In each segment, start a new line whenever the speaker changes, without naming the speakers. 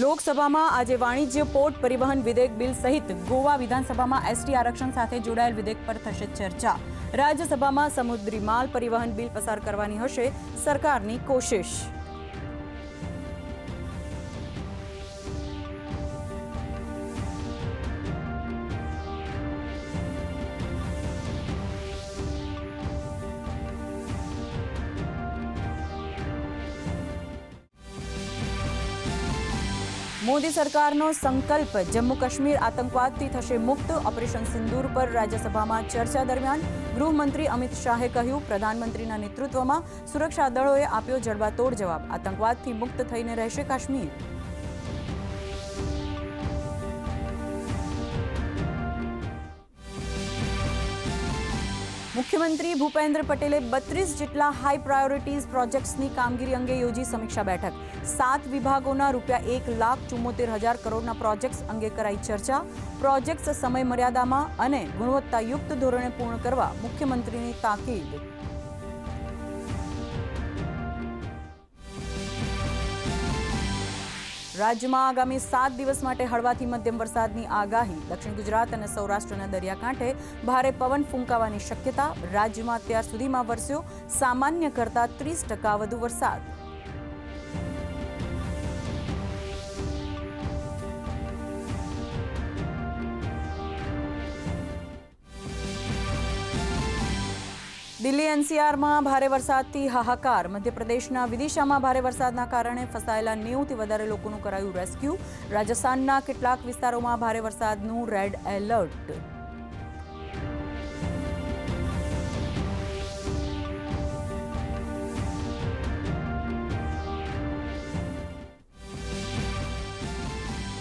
લોકસભામાં આજે વાણિજ્ય પોર્ટ પરિવહન વિધેયક બિલ સહિત ગોવા વિધાનસભામાં એસટી આરક્ષણ સાથે જોડાયેલ વિધેયક પર થશે ચર્ચા. રાજ્યસભામાં સમુદ્રી માલ પરિવહન બિલ પસાર કરવાની હશે સરકારની કોશિશ. મોદી સરકારનો સંકલ્પ જમ્મુ કાશ્મીર આતંકવાદથી થશે મુક્ત. ઓપરેશન સિંદૂર પર રાજ્યસભામાં ચર્ચા દરમિયાન ગૃહમંત્રી અમિત શાહે કહ્યું, પ્રધાનમંત્રીના નેતૃત્વમાં સુરક્ષા દળોએ આપ્યો જડબાતોડ જવાબ. આતંકવાદથી મુક્ત થઈને રહેશે કાશ્મીર. મુખ્યમંત્રી ભૂપેન્દ્ર પટેલે બત્રીસ જેટલા હાઈ પ્રાયોરિટીઝ પ્રોજેક્ટ્સની કામગીરી અંગે યોજી સમીક્ષા બેઠક. સાત વિભાગોના રૂપિયા એક લાખ ચુમ્મોતેર હજાર કરોડના પ્રોજેક્ટ્સ અંગે કરાઈ ચર્ચા. પ્રોજેક્ટ્સ સમય મર્યાદામાં અને ગુણવત્તાયુક્ત ધોરણે પૂર્ણ કરવા મુખ્યમંત્રીની તાકીદ. રાજ્યમાં આગામી સાત દિવસ માટે હળવાથી મધ્યમ વરસાદની આગાહી. દક્ષિણ ગુજરાત અને સૌરાષ્ટ્રના દરિયાકાંઠે ભારે પવન ફૂંકાવાની શક્યતા. રાજ્યમાં અત્યાર સુધીમાં વરસ્યો સામાન્ય કરતાં ત્રીસ ટકા વધુ વરસાદ. દિલ્હી એનસીઆરમાં ભારે વરસાદથી હાહાકાર. મધ્યપ્રદેશના વિદિશામાં ભારે વરસાદના કારણે ફસાયેલા નેવુંથી વધારે લોકોનું કરાયું રેસ્ક્યુ. રાજસ્થાનના કેટલાક વિસ્તારોમાં ભારે વરસાદનું રેડ એલર્ટ.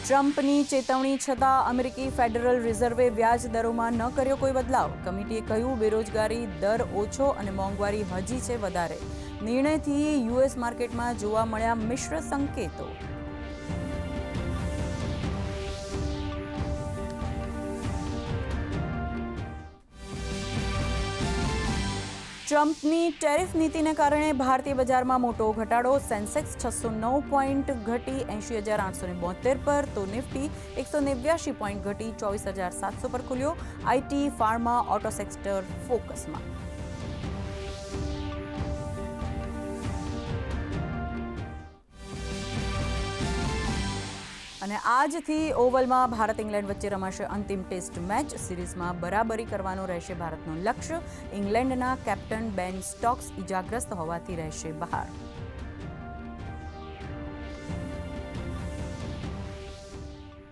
ટ્રમ્પની ચેતવણી છતાં અમેરિકી ફેડરલ રિઝર્વે વ્યાજ દરોમાં ન કર્યો કોઈ બદલાવ. કમિટીએ કહ્યું, બેરોજગારી દર ઓછો અને મોંઘવારી હજી છે વધારે. નિર્ણયથી યુએસ માર્કેટમાં જોવા મળ્યા મિશ્ર સંકેતો. ટ્રમ્પની ટેરિફ નીતિને કારણે ભારતીય બજારમાં મોટો ઘટાડો. સેન્સેક્સ છસો નવ પોઈન્ટ ઘટી એંશી હજાર આઠસો બોતેર પર, તો નિફ્ટી એકસો નેવ્યાશી પોઈન્ટ ઘટી ચોવીસ હજાર સાતસો પર ખુલ્યો. આઈટી, ફાર્મા ઓટો સેક્ટર ફોકસમાં. અને આજથી ઓવલમાં ભારત ઇંગ્લેન્ડ વચ્ચે રમાશે અંતિમ ટેસ્ટ મેચ. સિરીઝમાં બરાબરી કરવાનો રહેશે ભારતનો લક્ષ્ય. ઇંગ્લેન્ડના કેપ્ટન બેન સ્ટોક્સ ઇજાગ્રસ્ત હોવાથી રહેશે બહાર.